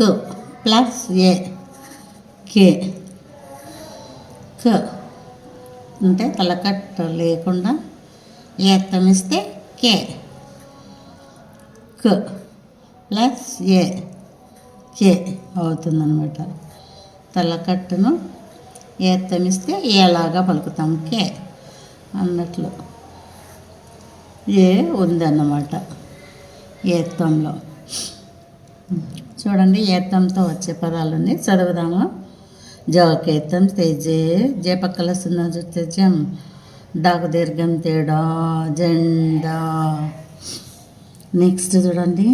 కు ప్లస్ ఏ కే. క. అంటే తలకట్ట లేకుండా ఏత్తం కే. క ప్లస్ ఏ కే అవుతుందన్నమాట. తలకట్టును ఏత్తం ఏలాగా పలుకుతాం కే అన్నట్లు. ఏ ఉందన్నమాట. ఏత్తంలో. చూడండి ఏత్తంతో వచ్చే పదాలన్నీ చదువుదాము? జోకేత్తం తేజే జే పక్కల సున్నా తేజం డాకు దీర్ఘం తేడా జెండా. నెక్స్ట్ చూడండి.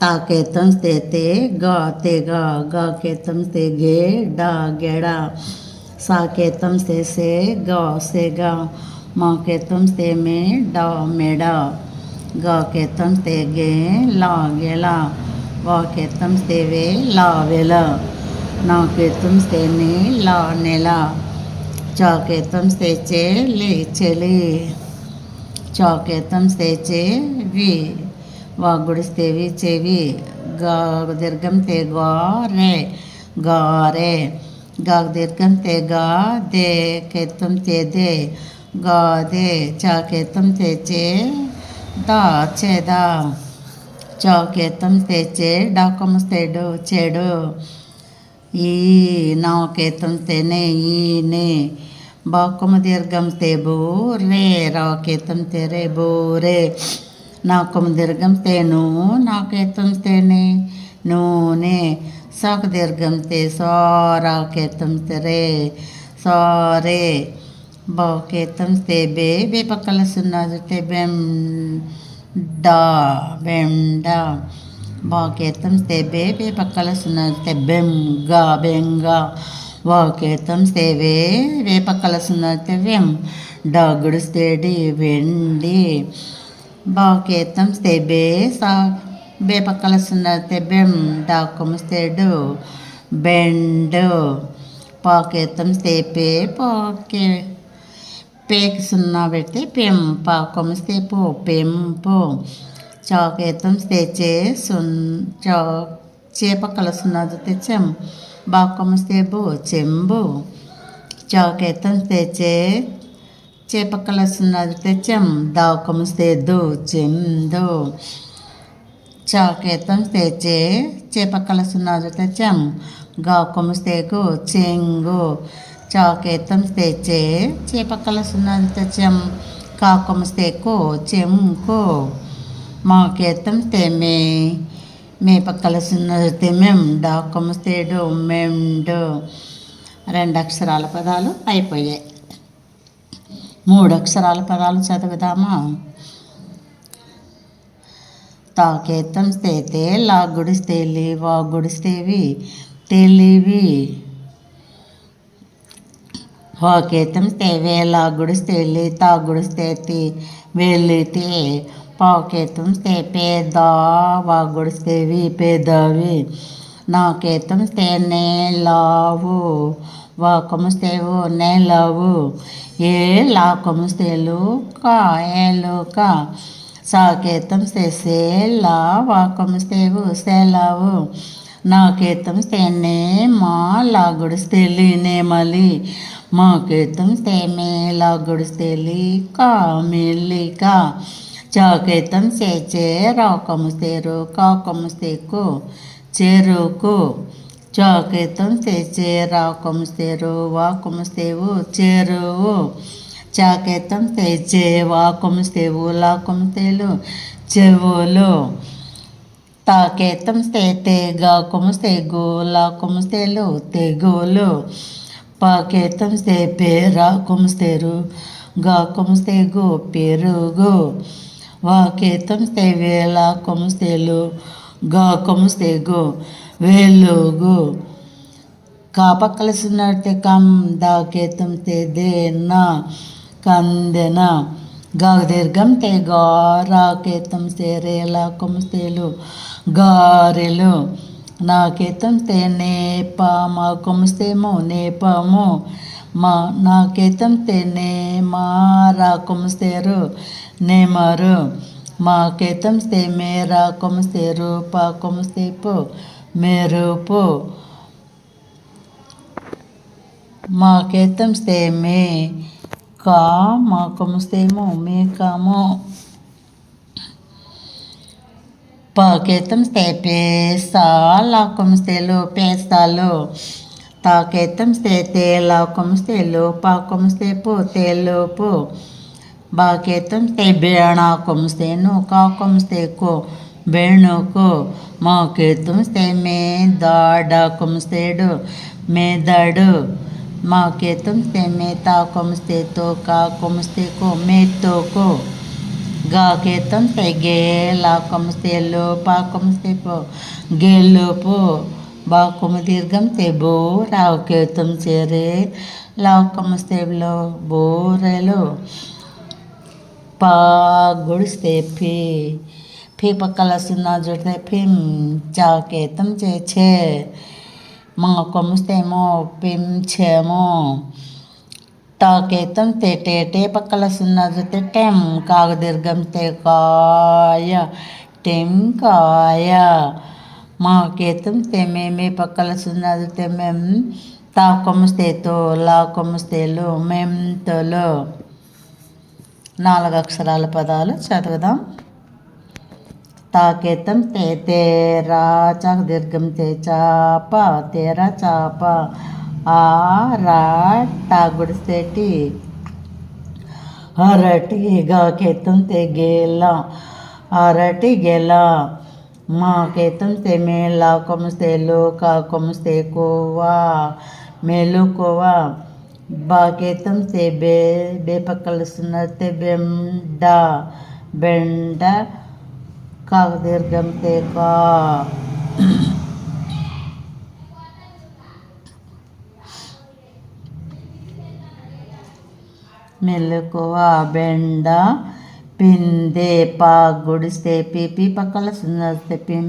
తాకేతం తేతే గా తేగా గాకేతం తెగే డా గెడా. సాకేతం సేసే గా సేగా మాకేతం తేమే డా మెడ. గాకేతం తెగే లా గెల వాకేతం తేవే లా వెల నాకేతం తేనే లా నెల చాకేతం తేచే లే చెలి చాకేతం తేచే వి వాగుడిస్తేవి చెవి గా దీర్ఘం తే గా రే గారే గా దీర్ఘం తే గా దే కేతం తే దే గాదే చాకేతం తెచే దాచేదా చౌకేతం చాకేతం తెచే డాకముస్తేడు చెడు. ఈ నౌకేతం తెనే ఈనే బాకము దీర్ఘం తే బూరే రాకేతం తెరే బూరే నాకము దీర్ఘం తేను నాకేతం తేనే నూనె సాకు దీర్ఘం తే సారాకేతం తెరే సారే బాకేతం తే బే బే పక్కల సున్నా బెం డా. బెండ బాకేతం తే బే బే పక్కల సున్నా తే బెంగా వాకేతం సేవే వే పక్కల సున్నా తే వెం డాగుడు స్తేడి వెండి బాకేతం స్తేబే సా బే పక్కల సున్నా తే బెం డాకము స్తేడు బెండు పాకేతం స్తేపే పేకి సున్నా పెడితే పెంప పాకము పెంపు చాకేతం తెచ్చే సున్ చా చేపక్కల సున్నా తెచ్చాం బాకము స్తేబు చెంబు చాకేతం తెచ్చే చేపక్కల సున్నది తెచ్చాం దాకము స్తేదు చెందు చాకేతం తెచ్చే చేపక్కల సున్నది తెచ్చాం గాకము స్తేగు చెంగు చాకేతం తెచ్చే చేపక్కల సున్నది తెచ్చాం కాకము కో చెంకో మాకేతం తెమే మే. పక్కల సున్నది తెమెం డాకము మెండు రెండు అక్షరాల పదాలు అయిపోయాయి. మూడు అక్షరాల పదాలు చదువుదామా? తాకేతం స్తేతే లాగుడిస్తేలి వాగుడిస్తేవి తెలివి వాకేతం స్తేవే లాగుడిస్తేలి తాగుడిస్తేతి వెళ్ళితే పాకేతం స్తే పేద గుడిస్తేవి పేదవి. నాకేతం స్తే నేలావు. వా స్తేవు నేలవు. ఏ లాకము స్తేలు కా ఏలుక సాకేతం స్తేసే లా వాకము స్తేవు సేలావు. నాకేతం స్తేనే మా లాగుడు నేమలి నేమలి మాకేతం స్తేమే లాగుడు స్తేలి కా చాకేతం సేచే రాకము స్తేరు కాకము చెరుకు. చాకేతం తెచ్చే రాకము స్తేరు వాకము చెరువు. చాకేతం తెచ్చే వాకము స్తేవు లాకము చెవులు. తాకేతం స్తేతే గాకము స్తేగు లాకము తెగులు. పాకేతం స్తేపే రాకము స్తేరు గాకము స్తేగు పెరుగు వాకేతం స్తేవే లాకము స్తేలు గాకము స్తేగు వెలుగు. వేలుగు కాపక్కలసినట్టే కం దాకేతం తే దేన కందెన. గాదీర్ఘం తే గారాకేతం సేరేలా కొమస్తేలు గారెలు. నాకేతం తేనే పా మా కొమ్స్తేమో నేపము మా నాకేతం తేనే మా. రా కొమ్స్తేరు నేమారు మాకేతం స్తే మేరా కొమస్తే రూప కొమస్తే పో మెరుపు మాకేతం స్తే మే కా మా కొమస్తేమో మే కామో Paketam ste pesa la stelo ste lo pesa lo taketam ste te stepo como ste lo pa como ste po steko lo po baketam ste beana como ste no ka como ste ko beano ko ma ketam ste me da da como ste do me da do బాకుమ దీర్ఘం తెబో రావుకేతం చేరే లాకొమస్తేలో బోరెలో పా గుడిస్తే fee fee పక్కల సున్నా జుడితే ఫిమ్ చాకేతం చేచే మా కొమస్తేమో పిమ్ చేమో తాకేతం తేటేటే పక్కల సున్నా చూస్తే టెం కాగు దీర్ఘం తే కాయ టెం కాయ. మాకేతం పక్కల సున్నా చూస్తే మేం. తా కొమ్ముస్తేతో లా కొమ్మస్తేలు మేం తోలు నాలుగు అక్షరాల పదాలు చదువుదాం. తాకేతం తే తేరా చాక దీర్ఘం తే చాప తేరా చాప ఆరాటగుడిసేటి అరటిగా కేతం తెగేల అరటి గెలా. మా కేతం తెమేలా కొమస్తే లోక కొమస్తే కోవా మెలుకోవా. బాకేతం తే బే బేపక్కలుస్తున్న తే బెండ బెండ కాగదీర్ఘం తే మెలకువ బెండ పిందే పా గుడిస్తే పిపి పక్కల సుందరిస్తే పిం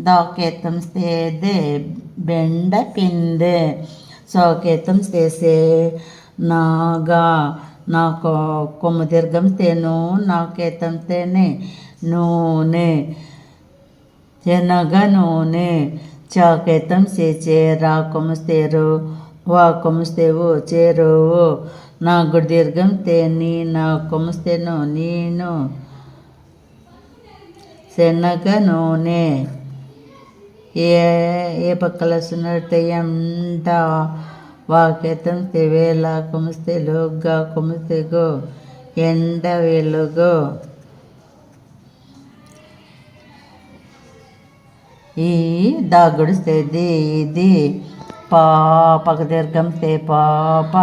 దాకేతం స్తేదే బెండ పిందే సోకేతం స్తేసే నాగా నాకు కొమ్ము దీర్ఘం తేను నాకేతం తేనే నూనె శనగ నూనె చాకేతం సేచే రా కొమ్ముస్తేరు వా కొమ్ముస్తేవు చేరువు నా గుడిదీర్ఘం తేని నా కొమ్ముస్తేను నేను శనగ నూనె ఏ ఏ పక్కల సునర్తయంట ఎండ వాకేతం తెవేలా కొమ్మిస్తే లోగ్గా కొమ్మిస్తే ఎండ వెలుగు. ఈ దాగుడిస్తేది ఇది పాపక దీర్ఘం తే పాప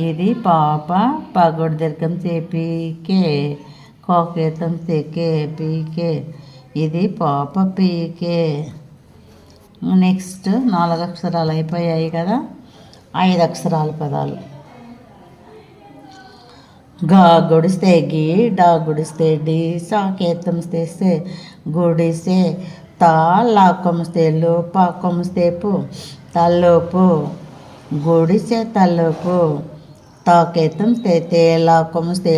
ఇది పాప పగుడు దీర్ఘం చేపీకే కోకేతం తెకే పీకే ఇది పాప పీకే. నెక్స్ట్ నాలుగు అక్షరాలు అయిపోయాయి కదా ఐదు అక్షరాల పదాలు. గా గుడిస్తే గీ డా గుడిస్తే డి సాకేతం స్తే గుడిసే తా లాకొమిస్తే లో పు తల్లోపు. గుడిసే తల్లోపు. తాకేతం తే తేలా కొమ్మిస్తే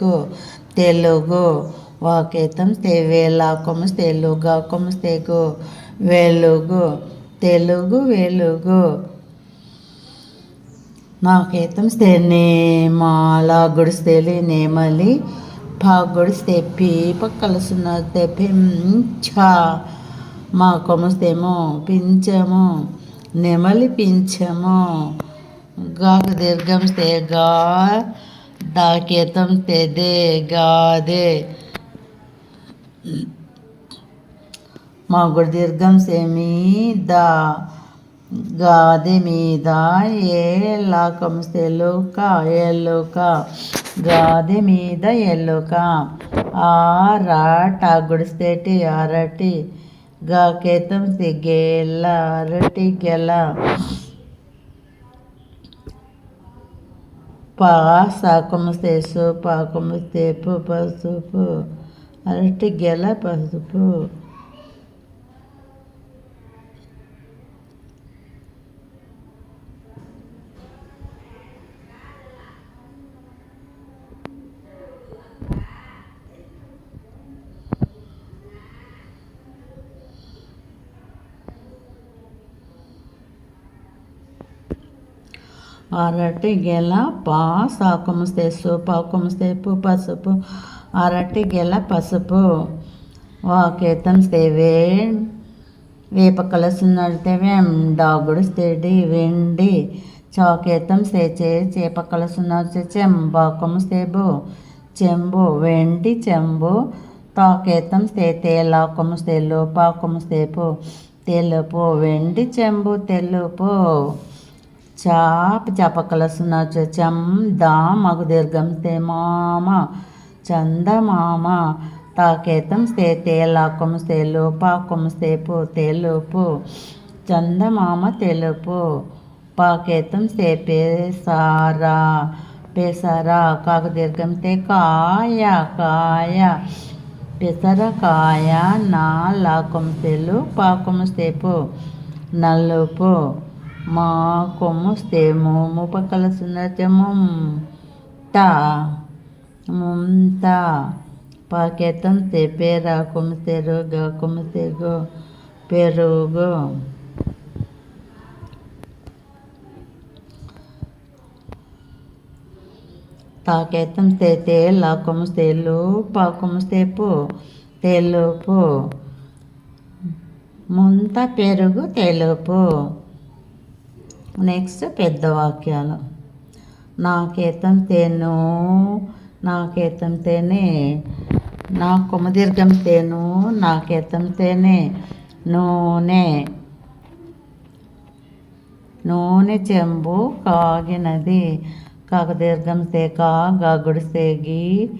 గా తెలుగు వాకేతం తే వేలా కొమ్మిస్తే గా వెలుగు తెలుగు వెలుగు. నాకేతం స్తే నేమాల గుడిస్తేలి నేమలి పా గుడిస్తే పీ పక్కల పింఛ మా కొమస్తేమో పించము నెమలి పించము. గాకు దీర్ఘం తే గా దాకేతం తెదే గాదే మా గుడి దీర్ఘం సేమి దా గాది మీద ఏ లాకమిస్తే లోక ఎల్లుక గాది మీద ఎల్లుక ఆరాట గుడిస్తేటి అరటి గాకేతం సిగేల అరటి గెల పా సాకము సేసు పాకము తేపు పసుపు అరటి గెల పసుపు. అరటి గెల పా సాకుముస్తే సేపు పాకుముస్తే పసుపు. అరటి గెల పసుపు. వాకేతం సేవే వేప కలసు వేం డాగుడు స్తేడి వెండి. చాకేతం సేచే చేప కలసు చెంబాకము సేబు చెంబు వెండి చెంబు. తాకేతం సే తేలాకము సేలు పాకము సేపు తెలుపు వెండి చెంబు తెలుపు. చాప చాపకలసున చం దా మగు దీర్ఘం తే మామ. చందమామ తాకేతం స్తే తేలాకము స్తేలు పాకము స్తేపు తెలుపు చందమామ తెలుపు పాకేతం స్తే పేసారా పెసరా కాకు దీర్ఘం తే కాయ కాయ. పెసరకాయ నా లాకం తెలు పాకం స్తేపు నలుపు మా కొమ్ము స్తేము ముపకల సున్నచమం తా ముంత పాకెత్తంతే తే పేరా కొమ్ము తెరు గా పెరుగు తాకేతం తే తే లాకము స్తేలు పాకము స్తేపు తెలుపు ముంత పెరుగు తెలుపు నెక్స్ట్ పెద్ద వాక్యాలు. నాకేతం తేను నాకేతం తేనే నా కుమదీర్ఘం తేను నాకేతం తేనే నూనె నూనె చెంబు కాగినది కాకదీర్ఘం సేక గాగుడిసేగి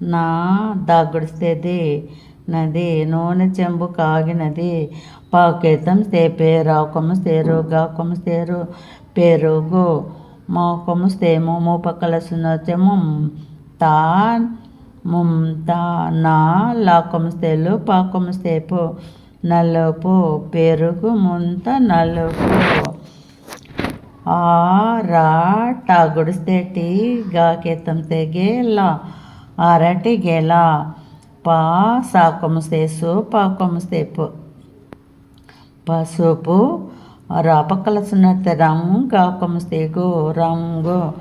నా దాగుడిసేది నది నూనె చెంబు కాగినది పాకేతం సేపే రాకము సేరు గాకము సేరు పెరుగు మోకము సేము మూపకల సునచము తా ముమ్ తా నా లాకము సేలు పాకము సేపు నలుపు పెరుగు ముంత నలుపు ఆ రా టాగుడిస్తే టీ గాకేతం తెగే అరటి గెల పా సాకము సేసు పాకము సేపు పసుపు రాపకలసినట్టు రంగు కొమస్తేగు రంగు.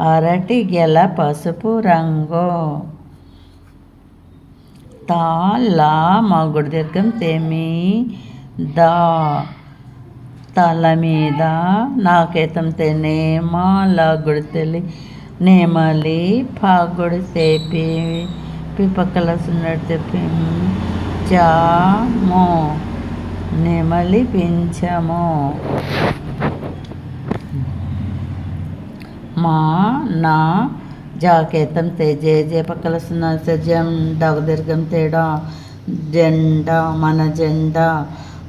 అరటి గెల పసుపు రంగు. తాలా మగుడు దీర్ఘం తెమి దా. తల మీద నాకేతం నేమ లాగుడు తెలి నేమలి పాగుడు సేపి. పిపక్కల సున్నట్టు తెప్పి చామో నెమలి పింఛము మా నా జాకేతం తేజే పక్కల సజం దీర్ఘం తేడా జెండా మన జెండా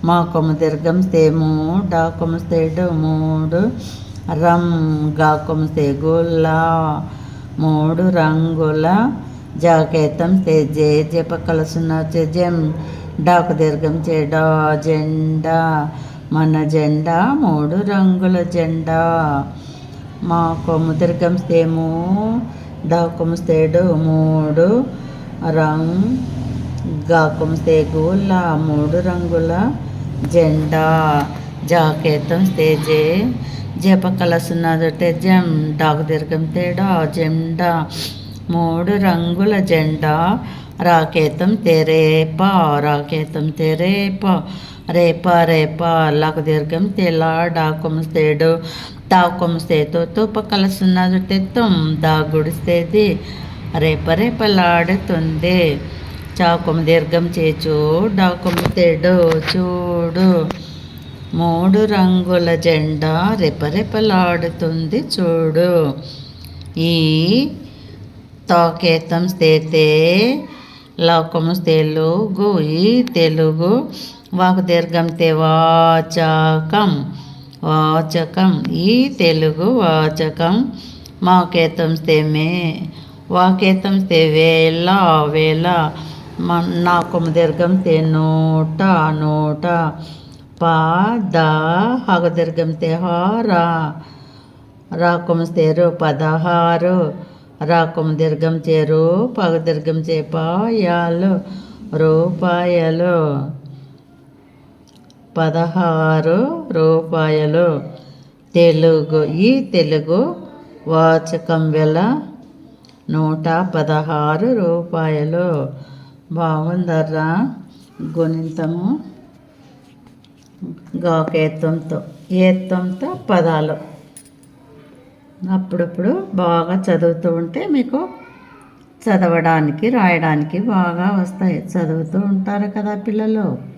మా కొమ్మ దీర్ఘం తేము డా కొమ్మ తేడు మూడు రం గా కొమ్మ మూడు రంగుల జాకేతం తేజే జపకల సున్నా జం డాకు దీర్ఘం చెడా జెండా మన జెండా మూడు రంగుల జెండా. మా కొమ్ము దీర్ఘం స్తేము డాకుము స్తేడు మూడు రంగ్ గాకుము స్తేగుల మూడు రంగుల జెండా. జాకేతం స్తేజే జపకల సున్నదొట్టే జం డాకు దీర్ఘం తేడా జెండా. మూడు రంగుల జెండా రాకేతం తెరేప రాకేతం తెరేప రేప రేప లాకు దీర్ఘం తెలా డాకుమస్తేడు తాకుమస్తేతో తూప కలసున్నది తెత్తం దాగుడిస్తేది రేప రేపలాడుతుంది చాకుమ దీర్ఘం చేచు డాకుమస్తేడు చూడు. మూడు రంగుల జెండా రెపరెపలాడుతుంది చూడు. ఈ తాకేతం స్థితే లోకము తెలుగు ఈ తెలుగు వాకు దీర్ఘం తే వాచకం వాచకం ఈ తెలుగు వాచకం. మాకేతం స్థేమే వాకేతం స్థే వేళ వేళ. నాకము దీర్ఘం తే నూట నూట. ద హగ దీర్ఘం తే హారా రాకము స్థేరు పదహారు. రాకం దీర్ఘం చేరు పగ దీర్ఘం చేపాయాలు రూపాయలు. పదహారు రూపాయలు. తెలుగు ఈ తెలుగు వాచకం వెల నూట పదహారు రూపాయలు. బాగుందర్రా గుణితము. గాకేత్వంతో ఏత్తంతో పదాలు. అప్పుడప్పుడు బాగా చదువుతూ ఉంటే మీకు చదవడానికి రాయడానికి బాగా వస్తాయి. చదువుతూ ఉంటారు కదా పిల్లలు.